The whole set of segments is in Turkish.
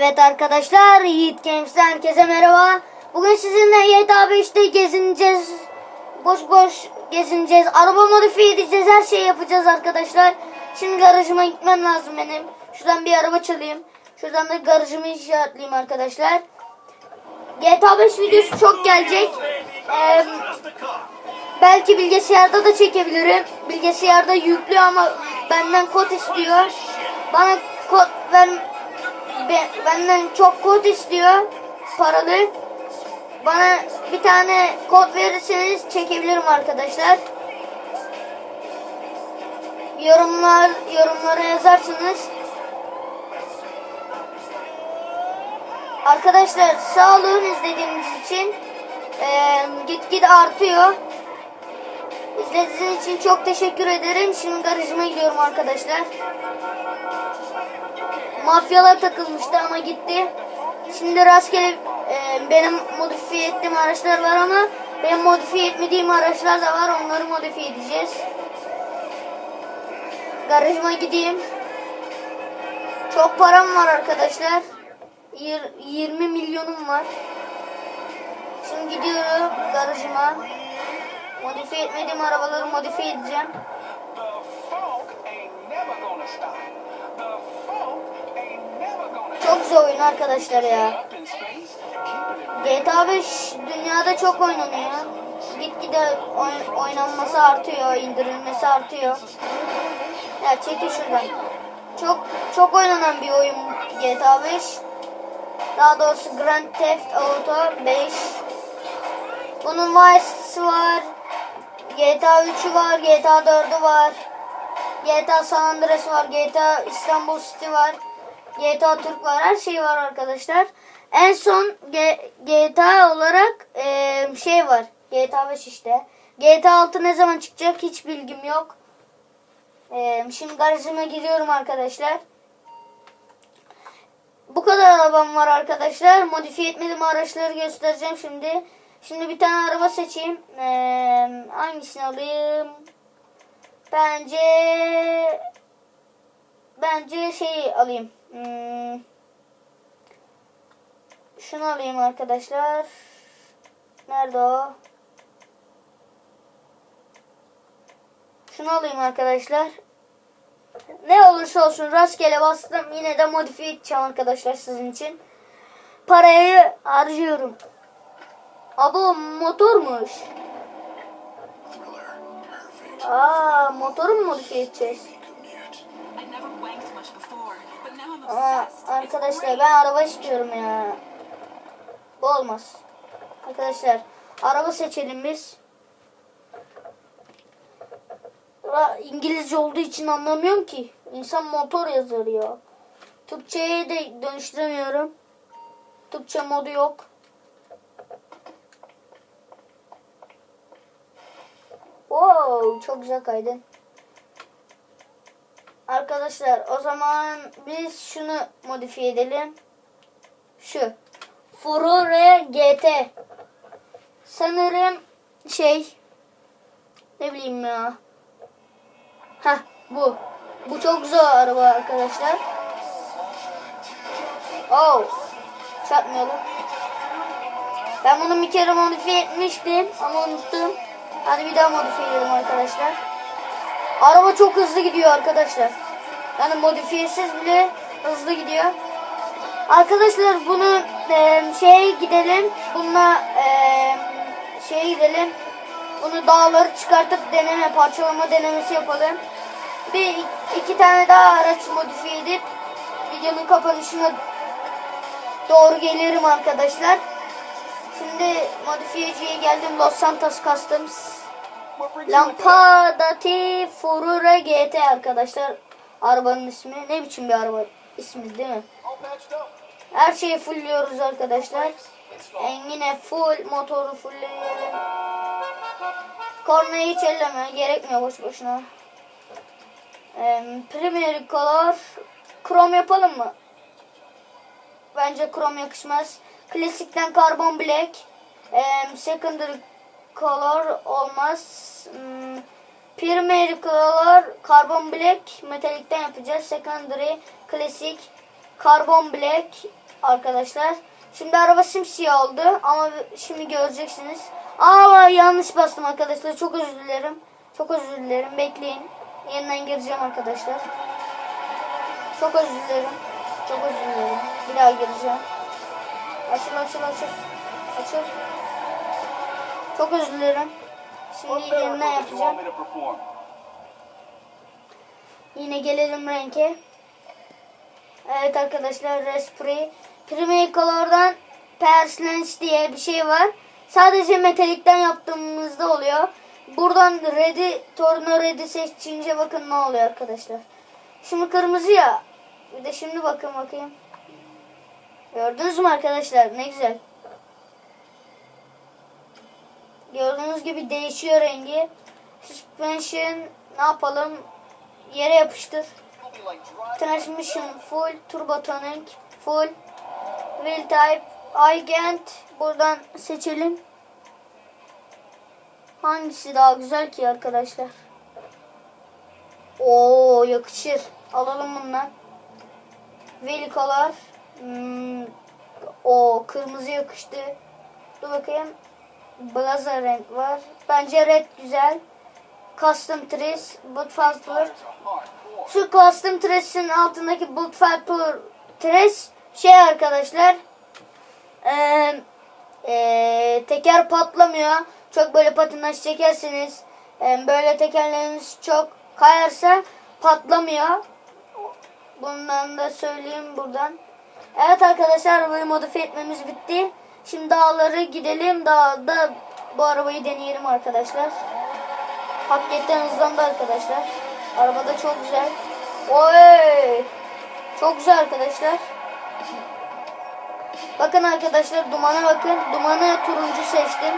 Evet arkadaşlar Yiğit Games'ten herkese merhaba. Bugün sizinle GTA 5'te gezineceğiz. Boş boş gezineceğiz. Araba modifiye edeceğiz. Her şeyi yapacağız arkadaşlar. Şimdi garajıma gitmem lazım benim. Şuradan bir araba çalayım. Şuradan da garajımı işaretleyeyim arkadaşlar. GTA 5 videosu çok gelecek. Ee, belki bilgisayarda da çekebilirim. Bilgisayarda yüklü ama benden kod istiyor. Bana kod ver Be- benden çok kod istiyor paralı. Bana bir tane kod verirseniz çekebilirim arkadaşlar. Yorumlar yorumlara yazarsınız. Arkadaşlar sağ olun izlediğiniz için. Ee, gitgide artıyor. İzlediğiniz için çok teşekkür ederim. Şimdi garajıma gidiyorum arkadaşlar. Mafyalar takılmıştı ama gitti. Şimdi rastgele e, benim modifiye ettiğim araçlar var ama benim modifiye etmediğim araçlar da var. Onları modifiye edeceğiz. Garajıma gideyim. Çok param var arkadaşlar. Yir- 20 milyonum var. Şimdi gidiyorum garajıma. Modifiye etmediğim arabaları modifiye edeceğim. Çok zor oyun arkadaşlar ya. GTA 5 dünyada çok oynanıyor. Gitgide oyn- oynanması artıyor, indirilmesi artıyor. Ya çekil şuradan. Çok çok oynanan bir oyun GTA 5. Daha doğrusu Grand Theft Auto 5. Bunun Vice'si var. GTA 3'ü var, GTA 4'ü var. GTA San Andreas var, GTA İstanbul City var. GTA Türk var, her şey var arkadaşlar. En son G- GTA olarak eee, şey var. GTA 5 işte. GTA 6 ne zaman çıkacak hiç bilgim yok. Eee, şimdi garajıma gidiyorum arkadaşlar. Bu kadar arabam var arkadaşlar. Modifiye etmediğim araçları göstereceğim şimdi. Şimdi bir tane araba seçeyim. Eee, hangisini alayım? Bence bence şeyi alayım. Hmm, şunu alayım arkadaşlar. Nerede o? Şunu alayım arkadaşlar. Ne olursa olsun rastgele bastım. Yine de modifiye edeceğim arkadaşlar sizin için. Parayı harcıyorum. Abo motormuş. Aa motoru mu modifiye edeceğiz? Aa, arkadaşlar ben araba istiyorum ya. Bu olmaz. Arkadaşlar araba seçelim biz. İngilizce olduğu için anlamıyorum ki. İnsan motor yazar ya. Türkçe'ye de dönüştüremiyorum. Türkçe modu yok. Wow, çok güzel kaydın. Arkadaşlar o zaman biz şunu modifiye edelim. Şu. Furore GT. Sanırım şey ne bileyim ya. Heh bu. Bu çok güzel araba arkadaşlar. Oh. Çarpmayalım. Ben bunu bir kere modifiye etmiştim ama unuttum. Hadi bir daha modifiye edelim arkadaşlar. Araba çok hızlı gidiyor arkadaşlar. Yani modifiyesiz bile hızlı gidiyor. Arkadaşlar bunu e, şeye gidelim. Bununla e, şeye gidelim. Bunu dağları çıkartıp deneme, parçalama denemesi yapalım. Bir iki tane daha araç modifiye edip videonun kapanışına doğru gelirim arkadaşlar. Şimdi modifiyeciye geldim Los Santos Customs. Lampadati Furura GT arkadaşlar. Arabanın ismi. Ne biçim bir araba ismi değil mi? Her şeyi fullliyoruz arkadaşlar. E, yine full motoru fullleyelim. Kornayı hiç elleme. Gerekmiyor boş boşuna. E, Premier Color. Krom yapalım mı? Bence krom yakışmaz. Klasikten Carbon Black. E, secondary Color olmaz. Hmm, Primary Color Carbon Black. Metalikten yapacağız. Secondary Klasik Carbon Black. arkadaşlar. Şimdi araba simsiyah oldu ama şimdi göreceksiniz. Aa yanlış bastım arkadaşlar. Çok özür dilerim. Çok özür dilerim. Bekleyin. Yeniden gireceğim arkadaşlar. Çok özür dilerim. Çok özür dilerim. Bir daha gireceğim. Açıl açıl açıl. Açıl. Çok özür dilerim. Şimdi yeniden yapacağım. Yine gelelim renke. Evet arkadaşlar Respray. Premier Color'dan Perslench diye bir şey var. Sadece metalikten yaptığımızda oluyor. Buradan Red'i, Torno Red'i seçince bakın ne oluyor arkadaşlar. Şimdi kırmızı ya. Bir de şimdi bakın bakayım. Gördünüz mü arkadaşlar? Ne güzel. Gördüğünüz gibi değişiyor rengi. Suspension ne yapalım? Yere yapıştır. Transmission full, turbo tuning full, wheel type, Agent buradan seçelim. Hangisi daha güzel ki arkadaşlar? Oo yakışır. Alalım bundan. Wheel. Hmm, o kırmızı yakıştı. Dur bakayım. Blazer renk var. Bence red güzel. Custom trees, boot hardcore. Şu custom tress'in altındaki boot filter tress şey arkadaşlar eee eee, teker patlamıyor. Çok böyle patinaj çekerseniz eee, böyle tekerleriniz çok kayarsa patlamıyor. Bundan da söyleyeyim buradan. Evet arkadaşlar arabayı modifiye etmemiz bitti. Şimdi dağları gidelim. Dağda bu arabayı deneyelim arkadaşlar. Hakikaten hızlandı arkadaşlar. Araba da çok güzel. Oy! Çok güzel arkadaşlar. Bakın arkadaşlar dumana bakın. Dumanı turuncu seçtim.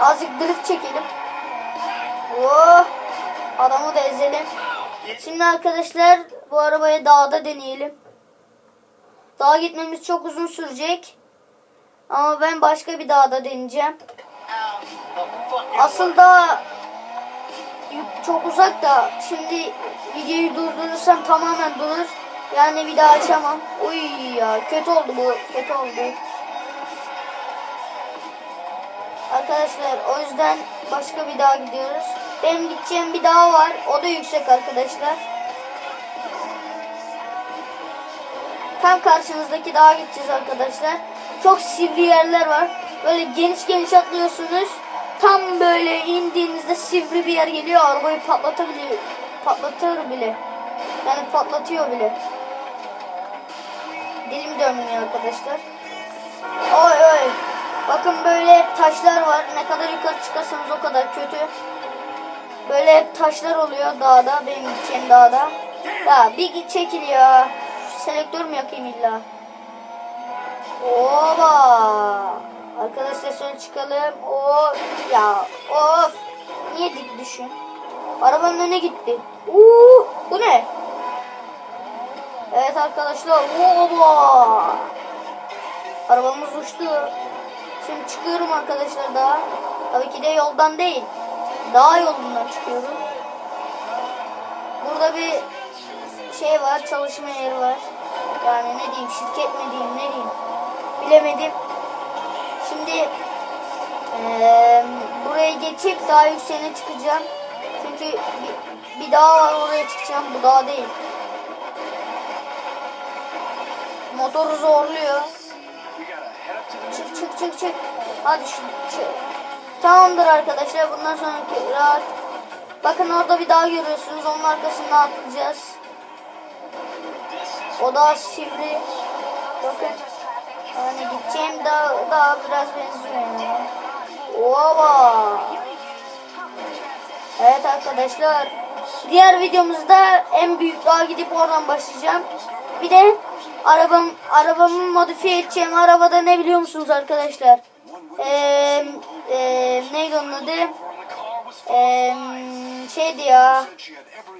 Azıcık drift çekelim. Oh! Adamı da ezelim. Şimdi arkadaşlar bu arabayı dağda deneyelim. Dağa gitmemiz çok uzun sürecek. Ama ben başka bir dağda deneyeceğim. Aslında çok uzak da şimdi videoyu durdurursam tamamen durur. Yani bir daha açamam. Uy ya kötü oldu bu. Kötü oldu. Arkadaşlar o yüzden başka bir daha gidiyoruz. Benim gideceğim bir dağ var. O da yüksek arkadaşlar. Tam karşınızdaki dağa gideceğiz arkadaşlar. Çok sivri yerler var. Böyle geniş geniş atlıyorsunuz. Tam böyle indiğinizde sivri bir yer geliyor. Arabayı patlatabiliyor. Patlatır bile. Yani patlatıyor bile. Dilim dönmüyor arkadaşlar. Oy oy. Bakın böyle taşlar var. Ne kadar yukarı çıkarsanız o kadar kötü. Böyle taşlar oluyor dağda. Benim gideceğim dağda. Ya bir çekiliyor. Selektör mü yakayım illa? Oba! Arkadaşlar şöyle çıkalım. O ya of. Niye dik düşün? Arabanın önüne gitti. Uuu, bu ne? Evet arkadaşlar. Oba! Arabamız uçtu. Şimdi çıkıyorum arkadaşlar daha. Tabii ki de yoldan değil. Dağ yolundan çıkıyorum. Burada bir şey var, çalışma yeri var. Yani ne diyeyim, şirket mi diyeyim, ne diyeyim. Bilemedim. Şimdi eee, buraya geçip daha yükseğine çıkacağım. Çünkü bir, bir dağ var oraya çıkacağım. Bu dağ değil. Motoru zorluyor. Çık çık çık çık. Hadi şu çık. Tamamdır arkadaşlar. Bundan sonraki rahat. Bakın orada bir dağ görüyorsunuz. Onun arkasından atlayacağız. O da sivri. Bakın. Yani gideceğim dağ, dağ biraz benziyor yani. Oba. Evet arkadaşlar. Diğer videomuzda en büyük dağa gidip oradan başlayacağım. Bir de arabam arabamı modifiye edeceğim. Arabada ne biliyor musunuz arkadaşlar? Eee eee neydi onun adı? Eee şeydi ya.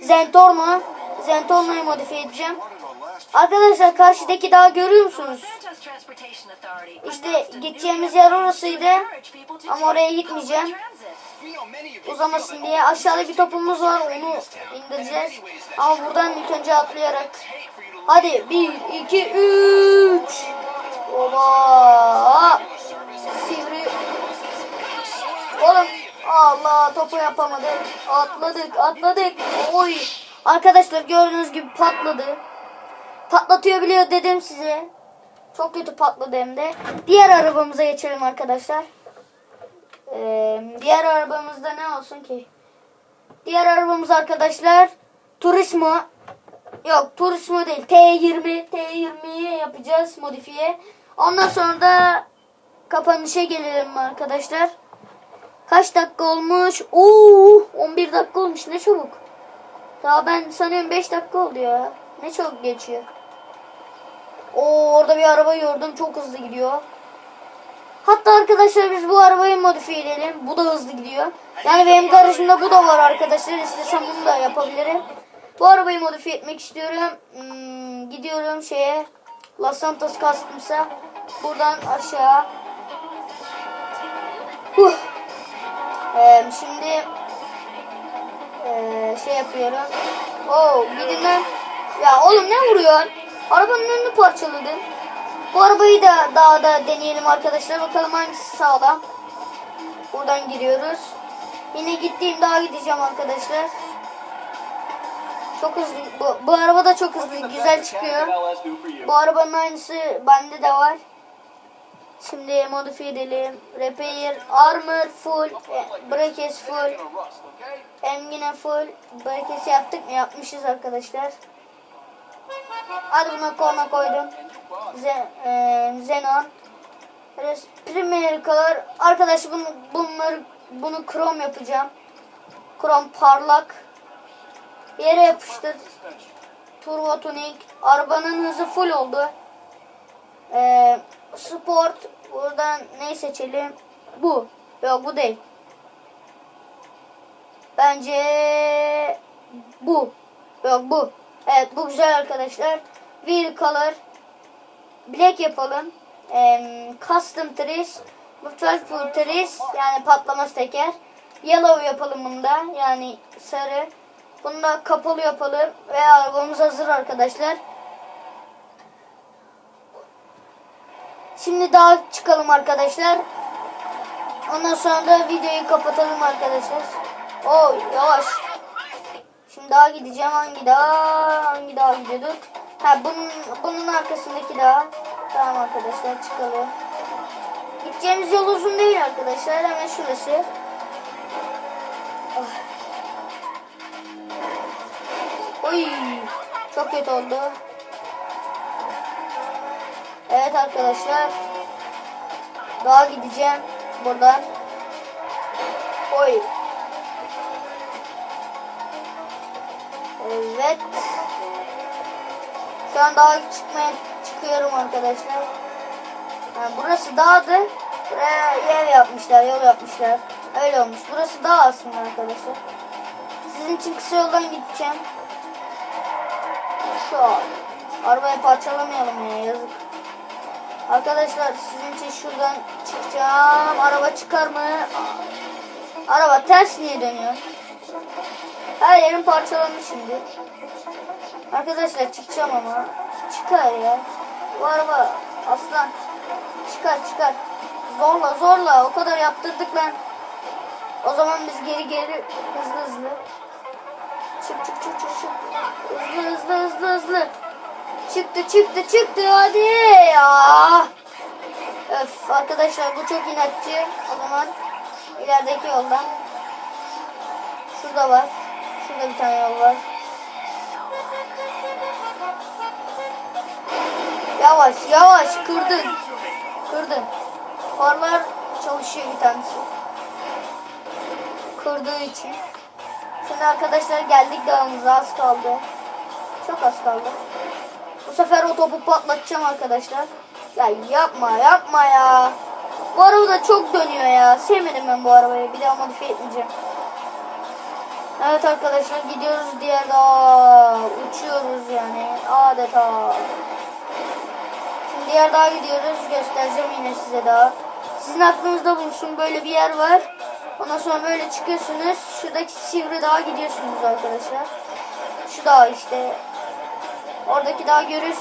Zentorno. Zentorno'yu modifiye edeceğim. Arkadaşlar karşıdaki dağı görüyor musunuz? İşte gideceğimiz yer orasıydı. Ama oraya gitmeyeceğim. Uzamasın diye. Aşağıda bir topumuz var. Onu indireceğiz. Ama buradan ilk önce atlayarak Hadi 1, 2, 3. Oba. Sivri. Oğlum Allah topu yapamadık. Atladık atladık. Oy. Arkadaşlar gördüğünüz gibi patladı. Patlatıyor biliyor dedim size. Çok kötü patladı hem de. Diğer arabamıza geçelim arkadaşlar. Ee, diğer arabamızda ne olsun ki? Diğer arabamız arkadaşlar Turismo. Yok Turismo değil. T20. T20'yi yapacağız modifiye. Ondan sonra da kapanışa gelelim arkadaşlar. Kaç dakika olmuş? Oo, 11 dakika olmuş. Ne çabuk. Daha ben sanıyorum 5 dakika oldu ya. Ne çabuk geçiyor. Oo, orada bir araba gördüm. Çok hızlı gidiyor. Hatta arkadaşlar biz bu arabayı modifiye edelim. Bu da hızlı gidiyor. Yani benim garajımda bu da var arkadaşlar. İstesem bunu da yapabilirim. Bu arabayı modifiye etmek istiyorum. Hmm, gidiyorum şeye. Los Santos Customs'a. Buradan aşağı. Huh. Ee, şimdi ee, şey yapıyorum. Oo gidin lan. Ya oğlum ne vuruyor? Arabanın önünü parçaladın. Bu arabayı da daha da deneyelim arkadaşlar. Bakalım hangisi sağlam. Buradan giriyoruz. Yine gittiğim daha gideceğim arkadaşlar. Çok hızlı. Bu, bu araba da çok hızlı. Güzel çıkıyor. Bu arabanın aynısı bende de var. Şimdi modifiye edelim. Repair, armor full, brakes full, engine full. Brakes yaptık mı? Yapmışız arkadaşlar. Hadi buna korna koydum. Ze, e, Xenon. Res- Premier Color. Arkadaşlar bunu, bunları, bunu krom yapacağım. Krom parlak. Yere yapıştır. Turbo tuning. Arabanın hızı full oldu. Ee, sport. Buradan ne seçelim? Bu. Yok bu değil. Bence bu. Yok bu. Evet bu güzel arkadaşlar. Wheel color. Black yapalım. Ee, custom trees. Virtual trees. Yani patlaması teker. Yellow yapalım bunda. Yani sarı. Bunu da kapalı yapalım. Ve arabamız hazır arkadaşlar. Şimdi daha çıkalım arkadaşlar. Ondan sonra da videoyu kapatalım arkadaşlar. Oo yavaş. Daha gideceğim. Hangi daha? Hangi daha gidiyorduk? Ha bunun, bunun arkasındaki daha. Tamam arkadaşlar çıkalım. Gideceğimiz yol uzun değil arkadaşlar. Hemen şurası. Ah. Oy. Çok kötü oldu. Evet arkadaşlar. Daha gideceğim buradan. Oy. Evet. Şu an dağa çıkmaya çıkıyorum arkadaşlar. Yani burası dağdı. Buraya yer yapmışlar, yol yapmışlar. Öyle olmuş. Burası dağ aslında arkadaşlar. Sizin için kısa yoldan gideceğim. Şu an. Arabayı parçalamayalım ya yazık. Arkadaşlar sizin için şuradan çıkacağım. Araba çıkar mı? Araba ters niye dönüyor? Her yerim parçalanmış şimdi. Arkadaşlar çıkacağım ama. Çıkar ya. Bu araba aslan. Çıkar çıkar. Zorla zorla. O kadar yaptırdık lan. O zaman biz geri geri hızlı hızlı. Çık çık çık çık çık. Hızlı hızlı hızlı hızlı. Çıktı çıktı çıktı hadi ya. Öf arkadaşlar bu çok inatçı. O zaman ilerideki yoldan. Şurada var. Şurada bir tane yol var. Yavaş yavaş kırdın. Kırdın. Farlar çalışıyor bir tanesi. Kırdığı için. Şimdi arkadaşlar geldik dağımıza az kaldı. Çok az kaldı. Bu sefer o topu patlatacağım arkadaşlar. Ya yapma yapma ya. Bu araba da çok dönüyor ya. Sevmedim ben bu arabayı. Bir daha modifiye etmeyeceğim. Evet arkadaşlar gidiyoruz diğer dağa. Uçuyoruz yani adeta. Şimdi diğer dağa gidiyoruz. Göstereceğim yine size daha. Sizin aklınızda bulunsun böyle bir yer var. Ondan sonra böyle çıkıyorsunuz. Şuradaki sivri dağa gidiyorsunuz arkadaşlar. Şu dağ işte. Oradaki dağı görüyorsunuz.